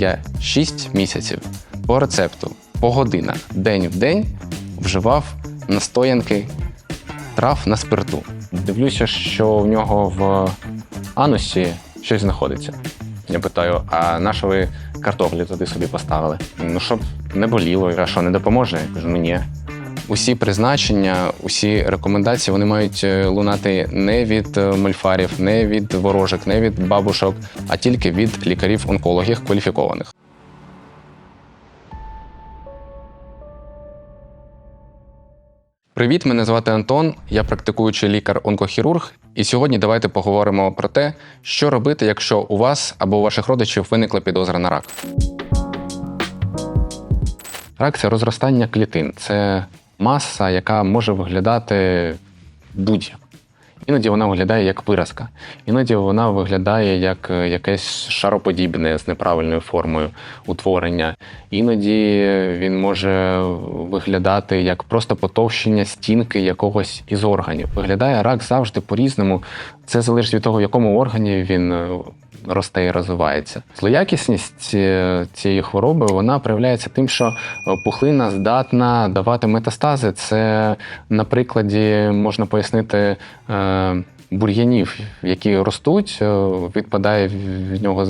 я 6 місяців по рецепту, по годинах, день в день вживав настоянки трав на спирту. Дивлюся, що в нього в анусі щось знаходиться. Я питаю: а на що ви картоплі туди собі поставили? Ну, щоб не боліло, а що не допоможе? Я кажу, ну. Усі призначення, усі рекомендації вони мають е, лунати не від е, мольфарів, не від ворожок, не від бабушок, а тільки від лікарів-онкологів кваліфікованих. Привіт, мене звати Антон, я практикуючий лікар-онкохірург. І сьогодні давайте поговоримо про те, що робити, якщо у вас або у ваших родичів виникла підозра на рак. Рак це розростання клітин, це маса, яка може виглядати будь-як. Іноді вона виглядає як виразка, іноді вона виглядає як е, якесь шароподібне з неправильною формою утворення. Іноді він може виглядати як просто потовщення стінки якогось із органів. Виглядає рак завжди по-різному. Це залежить від того, в якому органі він е, росте і розвивається. Злоякісність е, цієї хвороби вона проявляється тим, що е, пухлина здатна давати метастази. Це на прикладі можна пояснити. Бур'янів, які ростуть, е, відпадає в нього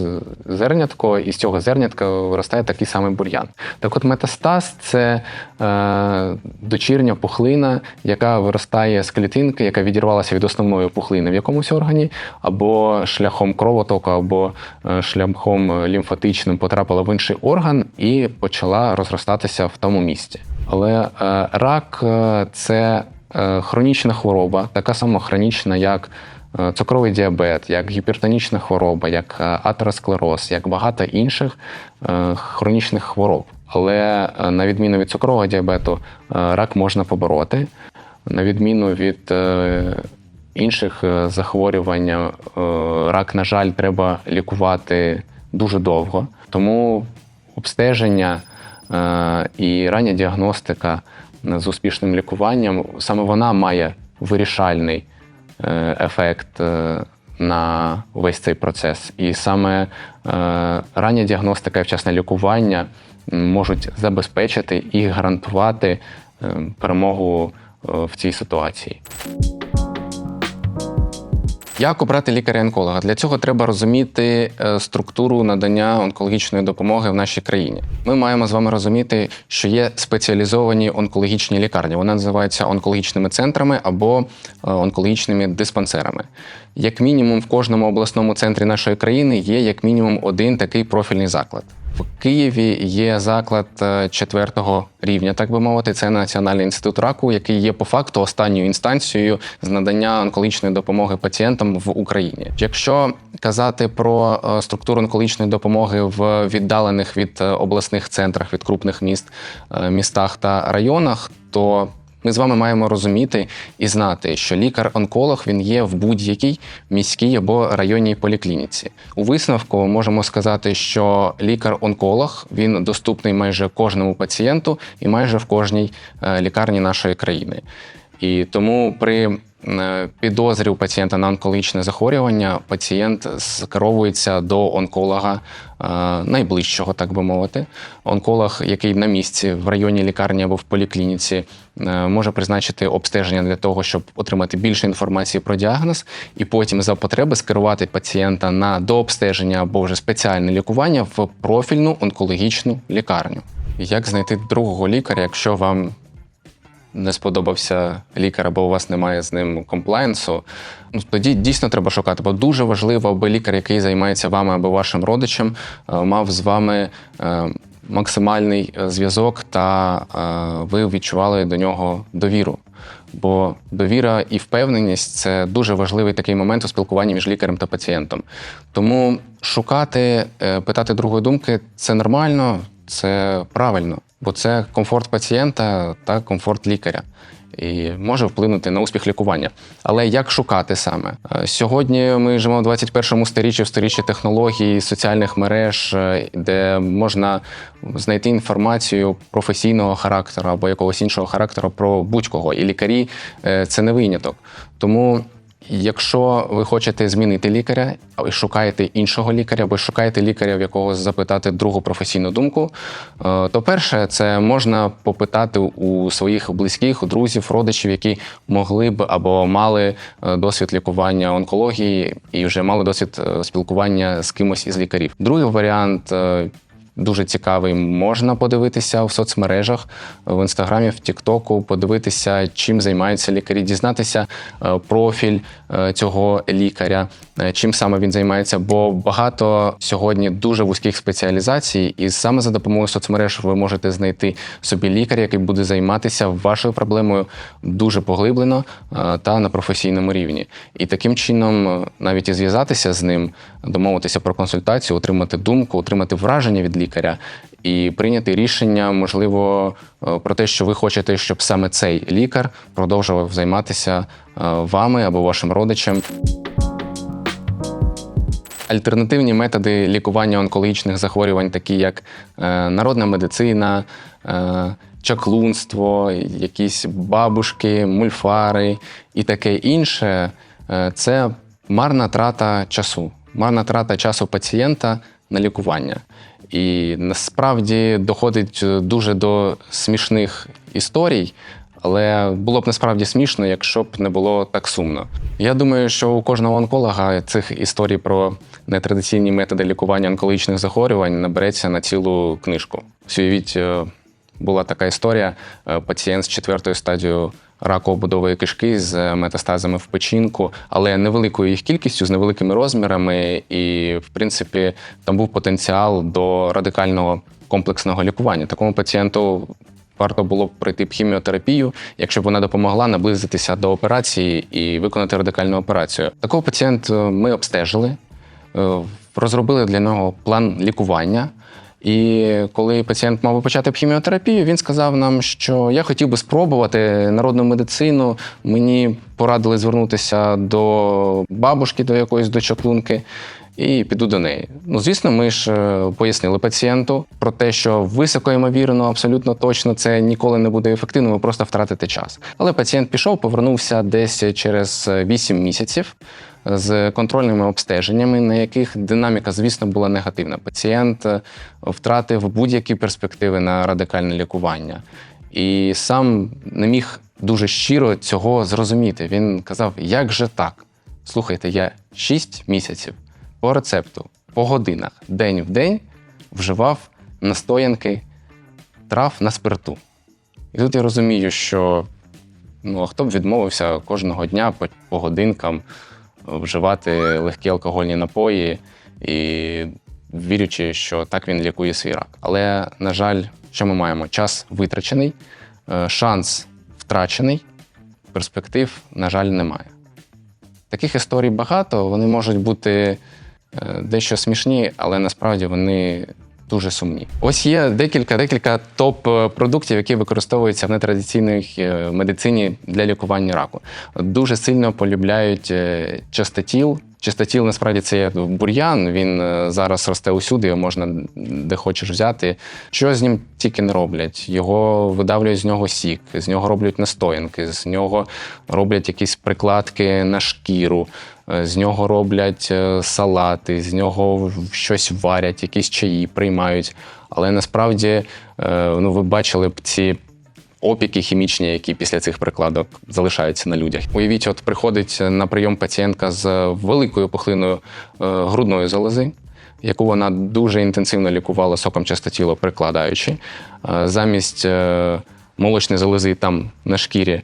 зернятко, і з цього зернятка виростає такий самий бур'ян. Так от метастаз це е, дочірня пухлина, яка виростає з клітинки, яка відірвалася від основної пухлини в якомусь органі, або шляхом кровотоку, або е, шляхом лімфатичним потрапила в інший орган і почала розростатися в тому місці. Але е, рак е, це хронічна хвороба, така сама хронічна, як е, цукровий діабет, як гіпертонічна хвороба, як е, атеросклероз, як багато інших е, хронічних хвороб. Але е, на відміну від цукрового діабету, е, рак можна побороти. На відміну від е, інших е, захворювань, е, рак, на жаль, треба лікувати дуже довго. Тому обстеження е, і рання діагностика з успішним лікуванням саме вона має вирішальний е, ефект е, на весь цей процес. І саме е, рання діагностика і вчасне лікування можуть забезпечити і гарантувати е, перемогу е, в цій ситуації. Як обрати лікаря-онколога? Для цього треба розуміти е, структуру надання онкологічної допомоги в нашій країні. Ми маємо з вами розуміти, що є спеціалізовані онкологічні лікарні. Вони називаються онкологічними центрами або е, онкологічними диспансерами. Як мінімум, в кожному обласному центрі нашої країни є як мінімум один такий профільний заклад. Києві є заклад е, четвертого рівня, так би мовити. Це Національний інститут раку, який є по факту останньою інстанцією з надання онкологічної допомоги пацієнтам в Україні. Якщо казати про е, структуру онкологічної допомоги в віддалених від е, обласних центрах, від крупних міст, містах та районах, то ми з вами маємо розуміти і знати, що лікар-онколог він є в будь-якій міській або районній поліклініці. У висновку можемо сказати, що лікар-онколог він доступний майже кожному пацієнту і майже в кожній е, лікарні нашої країни. І тому при е, підозрі у пацієнта на онкологічне захворювання пацієнт скеровується до онколога е, найближчого, так би мовити. Онколог, який на місці в районі лікарні або в поліклініці, е, може призначити обстеження для того, щоб отримати більше інформації про діагноз, і потім за потреби скерувати пацієнта на дообстеження або вже спеціальне лікування в профільну онкологічну лікарню. Як знайти другого лікаря, якщо вам не сподобався лікар, або у вас немає з ним комплаєнсу, ну тоді дійсно треба шукати, бо дуже важливо, аби лікар, який займається вами або вашим родичем, е, мав з вами е, максимальний е, зв'язок та ви відчували до нього довіру. Бо довіра і впевненість це дуже важливий такий момент у спілкуванні між лікарем та пацієнтом. Тому шукати, питати другої думки це нормально, це правильно, бо це комфорт пацієнта та комфорт лікаря. І може вплинути на успіх лікування. Але як шукати саме? Е, Сьогодні ми живемо в 21 сторіччі, в сторіччі технологій, соціальних мереж, е, де можна знайти інформацію професійного характеру або якогось іншого характеру про будь-кого. І лікарі е, це не виняток. Тому Якщо ви хочете змінити лікаря, і шукаєте іншого лікаря, або шукаєте лікаря, в якого запитати другу професійну думку, е, то перше, це можна попитати у своїх близьких, друзів, родичів, які могли б або мали е, досвід лікування онкології і вже мали досвід е, спілкування з кимось із лікарів. Другий варіант. Дуже цікавий, можна подивитися в соцмережах в інстаграмі, в Тіктоку, подивитися, чим займаються лікарі, дізнатися е, профіль е, цього лікаря, е, чим саме він займається. Бо багато сьогодні дуже вузьких спеціалізацій, і саме за допомогою соцмереж ви можете знайти собі лікаря, який буде займатися вашою проблемою дуже поглиблено та на професійному рівні. І таким чином навіть і зв'язатися з ним, домовитися про консультацію, отримати думку, отримати враження від лікаря і прийняти рішення, можливо, е, про те, що ви хочете, щоб саме цей лікар продовжував займатися е, вами або вашим родичем. Альтернативні методи лікування онкологічних захворювань, такі як е, народна медицина, чаклунство, якісь бабушки, мульфари і таке інше, це марна трата часу, марна трата часу пацієнта на лікування. І насправді доходить е, дуже до смішних історій. Але було б насправді смішно, якщо б не було так сумно. Я думаю, що у кожного онколога цих історій про нетрадиційні методи лікування онкологічних захворювань набереться на цілу книжку. Уявіть, е, була така історія: е, пацієнт з четвертою стадією раку обудової кишки з метастазами в печінку, але невеликою їх кількістю, з невеликими розмірами, і в принципі там був потенціал до радикального комплексного лікування. Такому пацієнту варто було б пройти б хіміотерапію, якщо б вона допомогла наблизитися до операції і виконати радикальну операцію. Такого пацієнта ми обстежили, е, розробили для нього план лікування. І коли пацієнт мав би почати хіміотерапію, він сказав нам, що я хотів би спробувати народну медицину. Мені порадили звернутися до бабушки, до якоїсь до чаклунки, і піду до неї. Ну, звісно, ми ж е, пояснили пацієнту про те, що високо ймовірно, абсолютно точно це ніколи не буде ефективно, ви просто втратите час. Але пацієнт пішов, повернувся десь через 8 місяців з контрольними обстеженнями, на яких динаміка, звісно, була негативна. Пацієнт е, втратив будь-які перспективи на радикальне лікування. І сам не міг дуже щиро цього зрозуміти. Він казав: як же так? Слухайте, я 6 місяців по рецепту, по годинах, день в день вживав настоянки трав на спирту. І тут я розумію, що ну, а хто б відмовився кожного дня по, по годинкам вживати легкі алкогольні напої і вірячи, що так він лікує свій рак. Але, на жаль, що ми маємо? Час витрачений, е, шанс втрачений, перспектив, на жаль, немає. Таких історій багато, вони можуть бути е, дещо смішні, але насправді вони дуже сумні. Ось є декілька декілька топ-продуктів, які використовуються в нетрадиційній е, медицині для лікування раку. Дуже сильно полюбляють е, частотіл. Чистотіл насправді це бур'ян. Він е, зараз росте усюди, його можна де хочеш взяти. Що з ним тільки не роблять? Його видавлюють з нього сік, з нього роблять настоянки, з нього роблять якісь прикладки на шкіру, е, з нього роблять е, салати, з нього щось варять, якісь чаї приймають. Але насправді, ну ви бачили б ці опіки хімічні, які після цих прикладок залишаються на людях. Уявіть, от приходить на прийом пацієнтка з великою пухлиною е, грудної залози, яку вона дуже інтенсивно лікувала соком частотіло, прикладаючи. Е, Замість е, молочної залози там на шкірі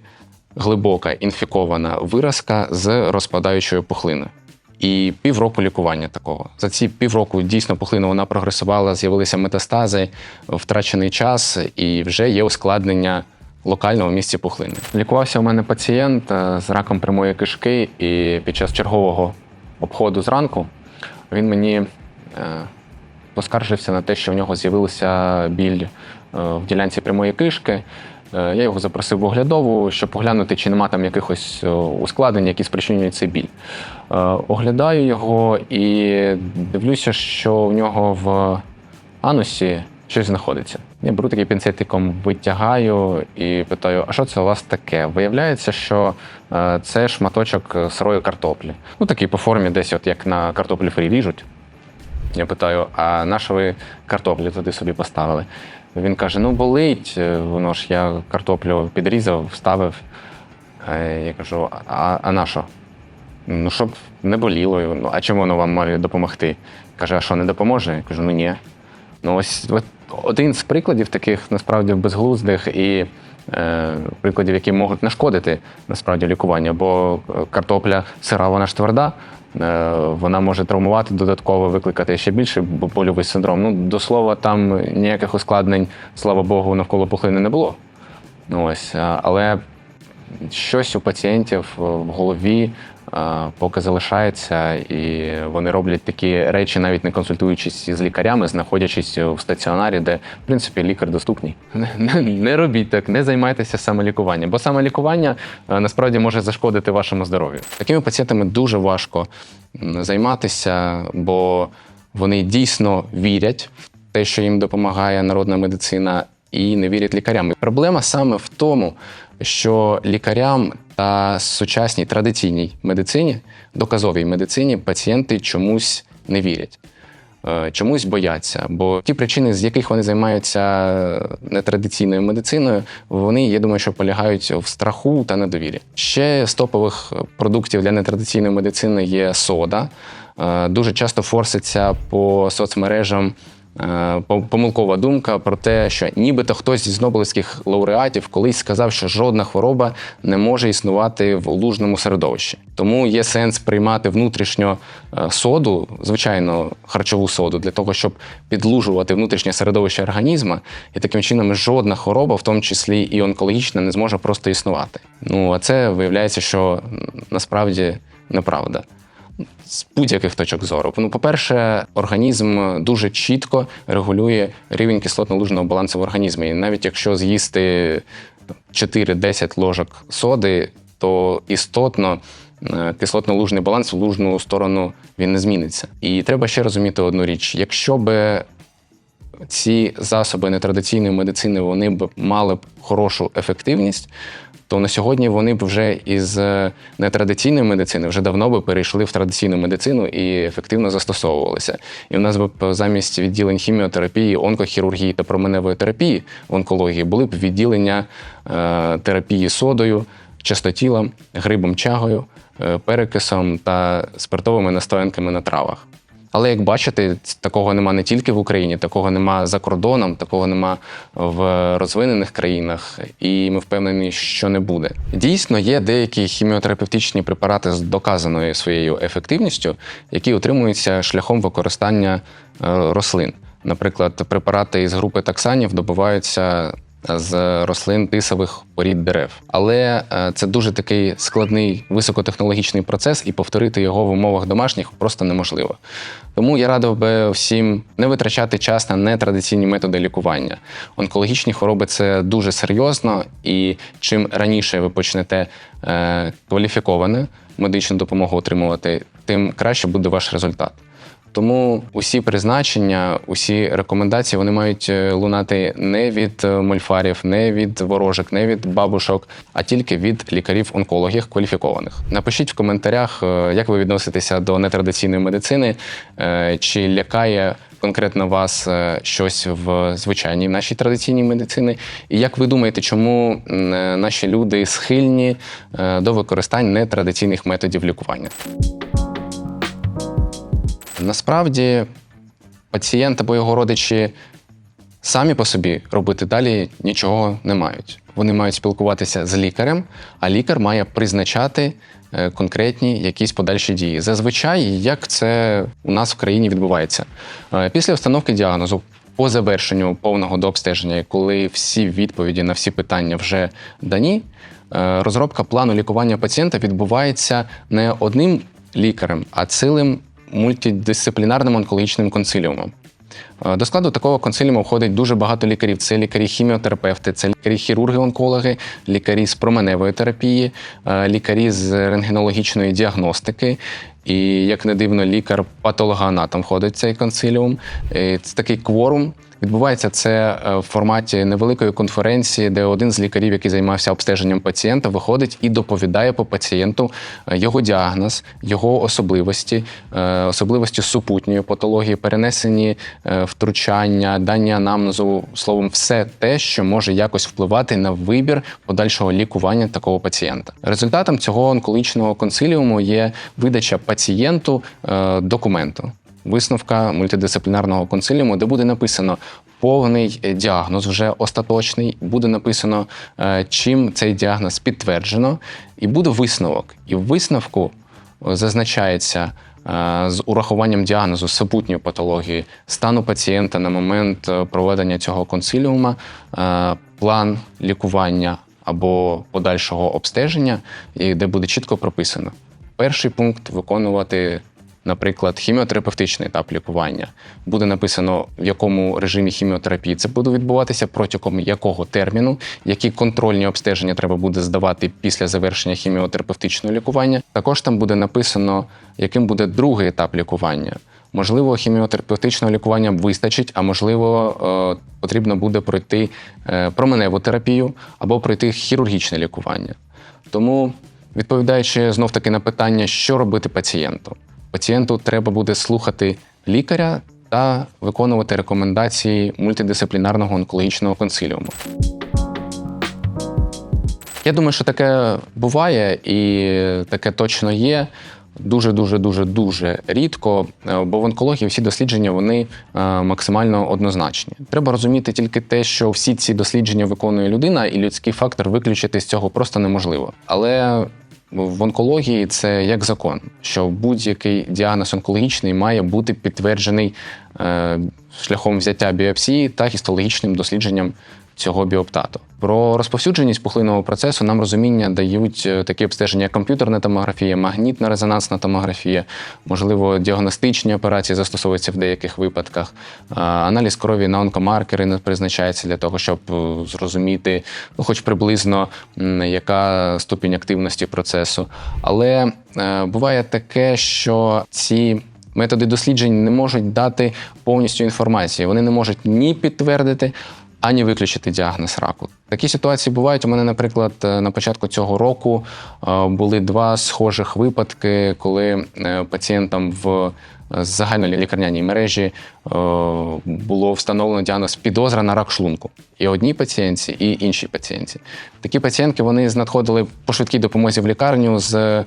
глибока інфікована виразка з розпадаючою пухлиною. І півроку лікування такого. За ці півроку дійсно пухлина вона прогресувала, з'явилися метастази, втрачений час, і вже є ускладнення локально в місці пухлини. Лікувався у мене пацієнт е, з раком прямої кишки, і під час чергового обходу зранку він мені е, поскаржився на те, що в нього з'явився біль е, в ділянці прямої кишки. Я його запросив в оглядову, щоб поглянути, чи нема там якихось ускладнень, які спричинюють цей біль. Е, Оглядаю його і дивлюся, що в нього в анусі щось знаходиться. Я беру такий пінцетиком, витягаю і питаю: а що це у вас таке? Виявляється, що е, це шматочок сирої картоплі. Ну, такий по формі, десь, от як на картоплі фрі ріжуть. Я питаю, а на що ви картоплі туди собі поставили? Він каже: ну болить, е, воно ж я картоплю підрізав, вставив. Я кажу, а, а на що? Ну, щоб не боліло. Ну, а чому воно вам має допомогти? Каже, а що не допоможе? Я кажу, ну ні. Ну, ось от один з прикладів таких насправді безглуздих і е, прикладів, які можуть нашкодити насправді лікування, бо е, картопля сира, вона ж тверда. е, Вона може травмувати додатково, викликати ще більший бо- больовий синдром. Ну, до слова, там ніяких ускладнень, слава Богу, навколо пухлини не було. Ну, ось, але щось у пацієнтів е, в голові поки залишається, і вони роблять такі речі, навіть не консультуючись з лікарями, знаходячись в стаціонарі, де в принципі лікар доступний. Не, робіть так, не займайтеся самолікуванням, бо самолікування е, насправді може зашкодити вашому здоров'ю. Такими пацієнтами дуже важко займатися, бо вони дійсно вірять в те, що їм допомагає народна медицина, і не вірять лікарям. Проблема саме в тому, що лікарям та сучасній традиційній медицині, доказовій медицині, пацієнти чомусь не вірять. Е, Чомусь бояться, бо ті причини, з яких вони займаються нетрадиційною медициною, вони, я думаю, що полягають в страху та недовірі. Ще з топових продуктів для нетрадиційної медицини є сода. Е, Дуже часто форситься по соцмережам е, помилкова думка про те, що нібито хтось із нобелівських лауреатів колись сказав, що жодна хвороба не може існувати в лужному середовищі. Тому є сенс приймати внутрішньо е, соду, звичайно, харчову соду, для того, щоб підлужувати внутрішнє середовище організму, і таким чином жодна хвороба, в тому числі і онкологічна, не зможе просто існувати. Ну а це виявляється, що насправді неправда з будь-яких точок зору. Ну, по-перше, організм дуже чітко регулює рівень кислотно-лужного балансу в організмі. І навіть якщо з'їсти 4-10 ложок соди, то істотно е, кислотно-лужний баланс в лужну сторону він не зміниться. І треба ще розуміти одну річ: якщо би ці засоби нетрадиційної медицини вони б мали б хорошу ефективність, то на сьогодні вони б вже із е, нетрадиційної медицини вже давно би перейшли в традиційну медицину і ефективно застосовувалися. І у нас би замість відділень хіміотерапії, онкохірургії та променевої терапії в онкології були б відділення е, терапії содою, частотілом, грибом чагою, е, перекисом та спиртовими настоянками на травах. Але як бачите, такого нема не тільки в Україні, такого нема за кордоном, такого нема в розвинених країнах, і ми впевнені, що не буде. Дійсно, є деякі хіміотерапевтичні препарати з доказаною своєю ефективністю, які утримуються шляхом використання е, рослин. Наприклад, препарати із групи таксанів добуваються з рослин тисових порід дерев. Але е, це дуже такий складний високотехнологічний процес, і повторити його в умовах домашніх просто неможливо. Тому я радив би всім не витрачати час на нетрадиційні методи лікування. Онкологічні хвороби це дуже серйозно, і чим раніше ви почнете е, кваліфіковану медичну допомогу отримувати, тим краще буде ваш результат. Тому усі призначення, усі рекомендації вони мають е, лунати не від е, мольфарів, не від ворожок, не від бабушок, а тільки від лікарів-онкологів кваліфікованих. Напишіть в коментарях, е, як ви відноситеся до нетрадиційної медицини, чи лякає конкретно вас щось в звичайній нашій традиційній медицині, і як ви думаєте, чому наші люди схильні до використання нетрадиційних методів лікування? Насправді пацієнт або його родичі самі по собі робити далі нічого не мають. Вони мають спілкуватися з лікарем, а лікар має призначати е, конкретні якісь подальші дії. Зазвичай, як це у нас в країні відбувається. Е, Після встановки діагнозу. По завершенню повного дообстеження, коли всі відповіді на всі питання вже дані, е, розробка плану лікування пацієнта відбувається не одним лікарем, а цілим мультидисциплінарним онкологічним консиліумом. Е, До складу такого консиліуму входить дуже багато лікарів. Це лікарі-хіміотерапевти, це лікарі-хірурги-онкологи, лікарі з променевої терапії, е, лікарі з рентгенологічної діагностики. І як не дивно, лікар-патологоанатом входить в цей консиліум. Е, Це такий кворум, Відбувається це е, в форматі невеликої конференції, де один з лікарів, який займався обстеженням пацієнта, виходить і доповідає по пацієнту е, його діагноз, його особливості, е, особливості супутньої патології, перенесені втручання, дані анамнезу, словом, все те, що може якось впливати на вибір подальшого лікування такого пацієнта. Результатом цього онкологічного консиліуму є видача пацієнту документу висновка мультидисциплінарного консиліуму, де буде написано повний е, діагноз, вже остаточний, буде написано, е, чим цей діагноз підтверджено, і буде висновок. І в висновку е, зазначається. З урахуванням діагнозу супутньої патології, стану пацієнта на момент проведення цього консиліума, план лікування або подальшого обстеження, де буде чітко прописано: перший пункт виконувати наприклад, хіміотерапевтичний етап лікування. Буде написано, в якому режимі хіміотерапії це буде відбуватися, протягом якого терміну, які контрольні обстеження треба буде здавати після завершення хіміотерапевтичного лікування. Також там буде написано, яким буде другий етап лікування. Можливо, хіміотерапевтичного лікування вистачить, а можливо, е, потрібно буде пройти е, променеву терапію або пройти хірургічне лікування. Тому, відповідаючи знов таки на питання, що робити пацієнту, пацієнту треба буде слухати лікаря та виконувати рекомендації мультидисциплінарного онкологічного консиліуму. Я думаю, що таке буває і таке точно є. Дуже, дуже, дуже, дуже рідко, е, бо в онкології всі дослідження вони е, максимально однозначні. Треба розуміти тільки те, що всі ці дослідження виконує людина, і людський фактор виключити з цього просто неможливо. Але в онкології це як закон, що будь-який діагноз онкологічний має бути підтверджений е, шляхом взяття біопсії та гістологічним дослідженням цього біоптату. Про розповсюдженість пухлинного процесу нам розуміння дають е, такі обстеження, як комп'ютерна томографія, магнітна резонансна томографія, можливо, діагностичні операції застосовуються в деяких випадках. Аналіз крові на онкомаркери не призначається для того, щоб е, зрозуміти, ну, хоч приблизно, яка ступінь активності процесу. Але е, буває таке, що ці методи досліджень не можуть дати повністю інформації. Вони не можуть ні підтвердити, ані виключити діагноз раку. Такі ситуації бувають. У мене, наприклад, е, на початку цього року е, були два схожих випадки, коли е, пацієнтам в загальнолікарняній мережі було встановлено діагноз підозра на рак шлунку. І одній пацієнтці, і іншій пацієнтці. Такі пацієнтки вони знаходили по швидкій допомозі в лікарню з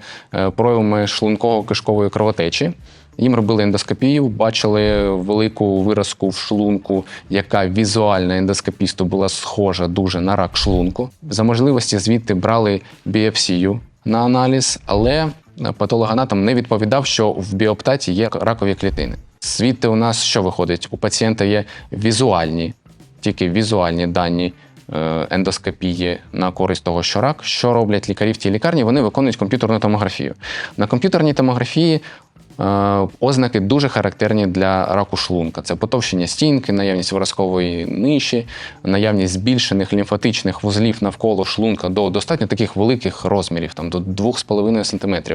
проявами шлунково-кишкової кровотечі. Їм робили ендоскопію, бачили велику виразку в шлунку, яка візуально ендоскопісту була схожа дуже на рак шлунку. За можливості звідти брали біопсію на аналіз, але патологоанатом не відповідав, що в біоптаті є ракові клітини. Звідти у нас що виходить? У пацієнта є візуальні, тільки візуальні дані е, ендоскопії на користь того, що рак. Що роблять лікарі в тій лікарні? Вони виконують комп'ютерну томографію. На комп'ютерній томографії Ознаки дуже характерні для раку шлунка: це потовщення стінки, наявність виразкової ниші, наявність збільшених лімфатичних вузлів навколо шлунка до достатньо таких великих розмірів, там до 2,5 см.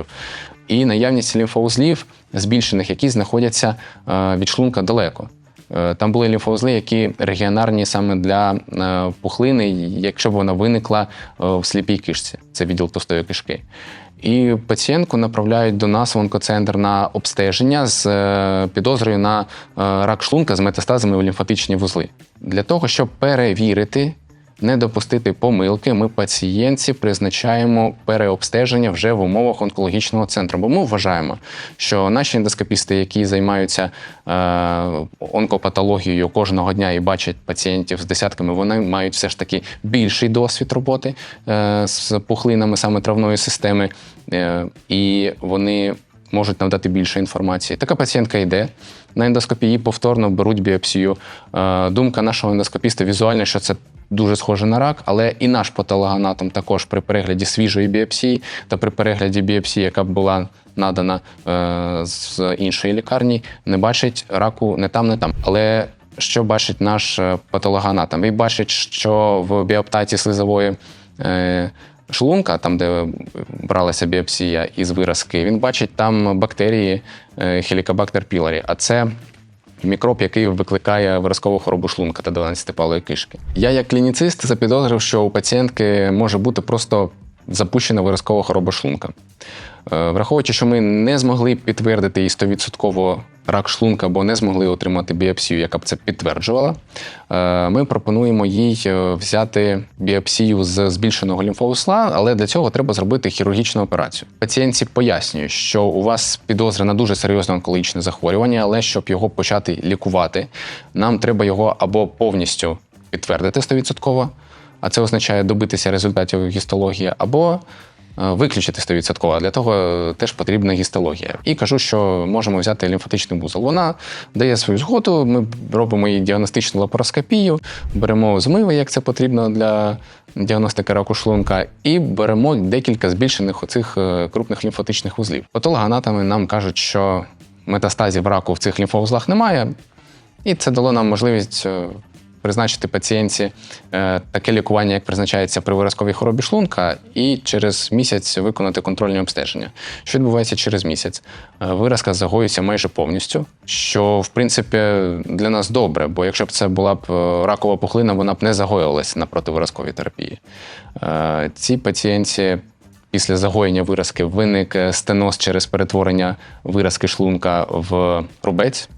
І наявність лімфоузлів збільшених, які знаходяться е, від шлунка далеко. Е, Там були лімфоузли, які регіонарні саме для е, пухлини, якщо б вона виникла е, в сліпій кишці, це відділ товстої кишки. І пацієнтку направляють до нас в онкоцентр на обстеження з е, підозрою на е, рак шлунка з метастазами в лімфатичні вузли. Для того, щоб перевірити, не допустити помилки, ми пацієнтці призначаємо переобстеження вже в умовах онкологічного центру. Бо ми вважаємо, що наші ендоскопісти, які займаються е, онкопатологією кожного дня і бачать пацієнтів з десятками, вони мають все ж таки більший досвід роботи е, з пухлинами саме травної системи, е, і вони можуть нам дати більше інформації. Така пацієнтка йде на ендоскопії, повторно беруть біопсію. Думка нашого ендоскопіста візуально, що це дуже схоже на рак, але і наш патологоанатом також при перегляді свіжої біопсії та при перегляді біопсії, яка була надана е, з іншої лікарні, не бачить раку не там, не там. Але що бачить наш е, патологоанатом? Він бачить, що в біоптаті слизової. Е, шлунка, там, де бралася біопсія із виразки, він бачить там бактерії е, Helicobacter pylori. А це мікроб, який викликає виразкову хворобу шлунка та 12-палої кишки. Я, як клініцист, запідозрив, що у пацієнтки може бути просто запущена виразкова хвороба шлунка. Е, Враховуючи, що ми не змогли підтвердити їй 100% рак шлунка, бо не змогли отримати біопсію, яка б це підтверджувала, е, ми пропонуємо їй е, взяти біопсію з збільшеного лімфоузла, але для цього треба зробити хірургічну операцію. Пацієнтці пояснюю, що у вас підозра на дуже серйозне онкологічне захворювання, але щоб його почати лікувати, нам треба його або повністю підтвердити 100%, а це означає добитися результатів гістології, або е, виключити 100%. А для того е, теж потрібна гістологія. І кажу, що можемо взяти лімфатичний вузол. Вона дає свою згоду. Ми робимо їй діагностичну лапароскопію, беремо змиви, як це потрібно для діагностики раку шлунка, і беремо декілька збільшених оцих е, крупних лімфатичних вузлів. Патологоанатоми нам кажуть, що метастазів раку в цих лімфоузлах немає, і це дало нам можливість призначити пацієнтці е, таке лікування, як призначається при виразковій хворобі шлунка, і через місяць виконати контрольні обстеження. Що відбувається через місяць? Е, Виразка загоюється майже повністю, що в принципі для нас добре, бо якщо б це була б е, ракова пухлина, вона б не загоювалася на противиразковій терапії. Ці пацієнтці після загоєння виразки виник стеноз через перетворення виразки шлунка в рубець.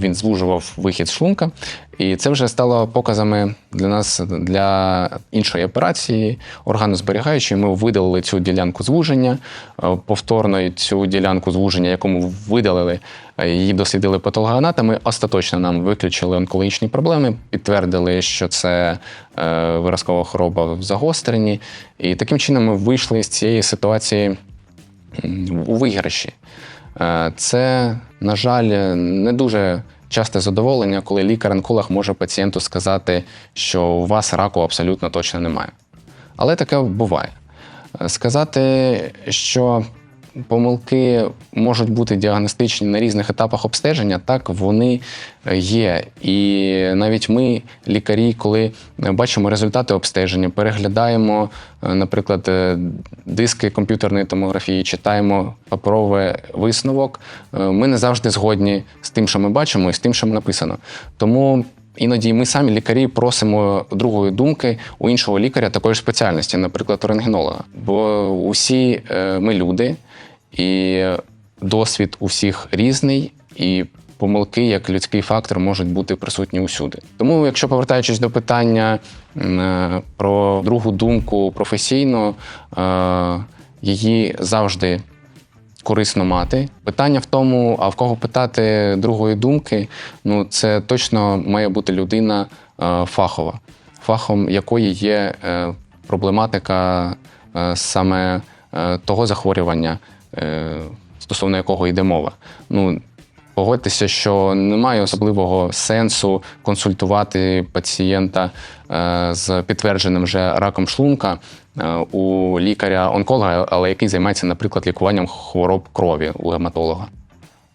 Він звужував вихід з шлунка, і це вже стало показами для нас для іншої операції органозберігаючої. Ми видалили цю ділянку звуження, е, повторно цю ділянку звуження, яку ми видалили, е, її дослідили патологоанатоми. Остаточно нам виключили онкологічні проблеми, підтвердили, що це е, виразкова хвороба в загостренні. І таким чином ми вийшли з цієї ситуації у виграші. Е, Це, на жаль, не дуже часте задоволення, коли лікар-онколог може пацієнту сказати, що у вас раку абсолютно точно немає. Але таке буває. Е, Сказати, що помилки можуть бути діагностичні на різних етапах обстеження, так вони є. І навіть ми, лікарі, коли бачимо результати обстеження, переглядаємо, е, наприклад, е, диски комп'ютерної томографії, читаємо паперовий висновок, е, ми не завжди згодні з тим, що ми бачимо, і з тим, що написано. Тому Іноді ми самі лікарі просимо другої думки у іншого лікаря такої ж спеціальності, наприклад, рентгенолога. Бо усі ми люди, і досвід у всіх різний, і помилки як людський фактор можуть бути присутні усюди. Тому, якщо повертаючись до питання е, про другу думку професійно, е, її завжди корисно мати. Питання в тому, а в кого питати другої думки, ну це точно має бути людина е, фахова, фахом якої є проблематика саме того захворювання, стосовно якого йде мова. Ну, Погодьтеся, що немає особливого сенсу консультувати пацієнта е, з підтвердженим вже раком шлунка е, у лікаря-онколога, але який займається, наприклад, лікуванням хвороб крові у гематолога.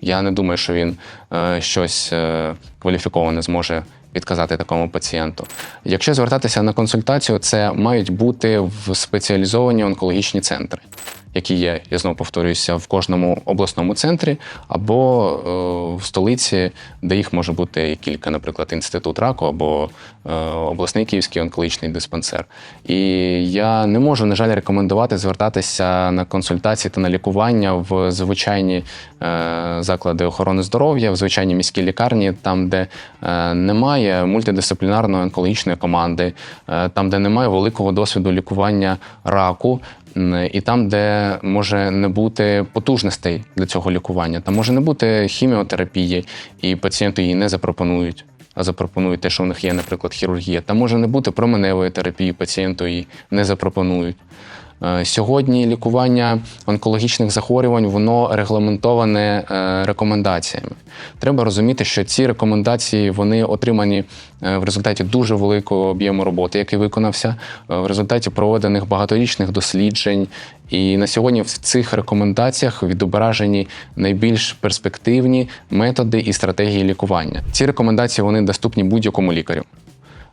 Я не думаю, що він е, щось е, кваліфіковане зможе підказати такому пацієнту. Якщо звертатися на консультацію, це мають бути в спеціалізовані онкологічні центри, які є, я знову повторююся, в кожному обласному центрі або е, в столиці, де їх може бути кілька, наприклад, інститут раку або е, обласний київський онкологічний диспансер. І я не можу, на жаль, рекомендувати звертатися на консультації та на лікування в звичайні е, заклади охорони здоров'я, в звичайні міські лікарні, там, де немає мультидисциплінарної онкологічної команди, там, де немає великого досвіду лікування раку. І там, де може не бути потужностей для цього лікування, там може не бути хіміотерапії, і пацієнту її не запропонують, а запропонують те, що в них є, наприклад, хірургія. Там може не бути променевої терапії, пацієнту її не запропонують. Е, Сьогодні лікування онкологічних захворювань воно регламентоване е, рекомендаціями. Треба розуміти, що ці рекомендації вони отримані е, в результаті дуже великого об'єму роботи, який виконався, в результаті проведених багаторічних досліджень. І на сьогодні в цих рекомендаціях відображені найбільш перспективні методи і стратегії лікування. Ці рекомендації вони доступні будь-якому лікарю.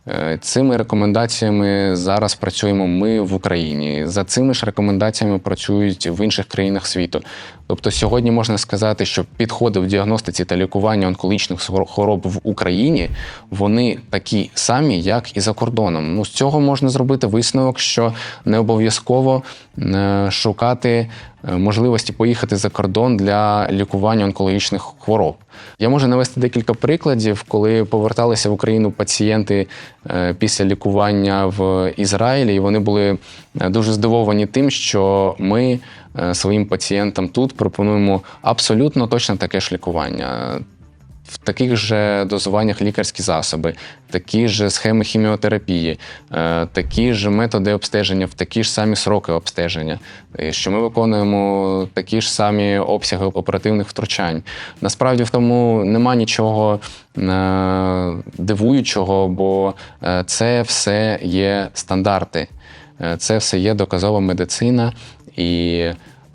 Е, Цими рекомендаціями зараз працюємо ми в Україні. За цими ж рекомендаціями працюють в інших країнах світу. Тобто сьогодні можна сказати, що підходи в діагностиці та лікуванні онкологічних хвор- хвороб в Україні вони такі самі, як і за кордоном. Ну з цього можна зробити висновок, що не обов'язково е, шукати можливості поїхати за кордон для лікування онкологічних хвороб. Я можу навести декілька прикладів, коли поверталися в Україну пацієнти е, після лікування в Ізраїлі, і вони були е, дуже здивовані тим, що ми е, своїм пацієнтам тут пропонуємо абсолютно точно таке ж лікування. В таких же дозуваннях лікарські засоби, такі ж схеми хіміотерапії, е, такі ж методи обстеження, в такі ж самі сроки обстеження, е, що ми виконуємо такі ж самі обсяги оперативних втручань. Насправді в тому нема нічого е, дивуючого, бо це все є стандарти, це все є доказова медицина і.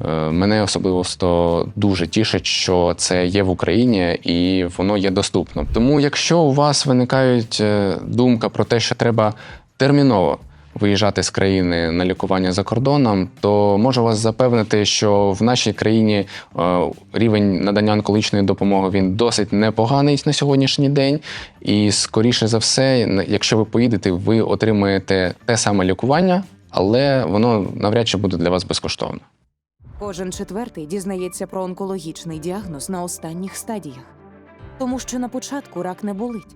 Е, Мене особисто дуже тішить, що це є в Україні і воно є доступно. Тому, якщо у вас виникають е, думка про те, що треба терміново виїжджати з країни на лікування за кордоном, то можу вас запевнити, що в нашій країні е, рівень надання онкологічної допомоги він досить непоганий на сьогоднішній день. І скоріше за все, якщо ви поїдете, ви отримаєте те саме лікування, але воно навряд чи буде для вас безкоштовно. Кожен четвертий дізнається про онкологічний діагноз на останніх стадіях, тому що на початку рак не болить.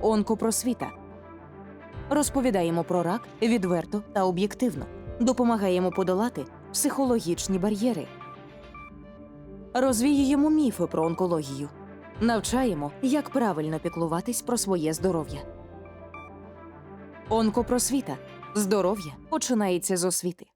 Онкопросвіта. Розповідаємо про рак відверто та об'єктивно. Допомагаємо подолати психологічні бар'єри. Розвіюємо міфи про онкологію. Навчаємо, як правильно піклуватись про своє здоров'я. Онкопросвіта. Здоров'я починається з освіти.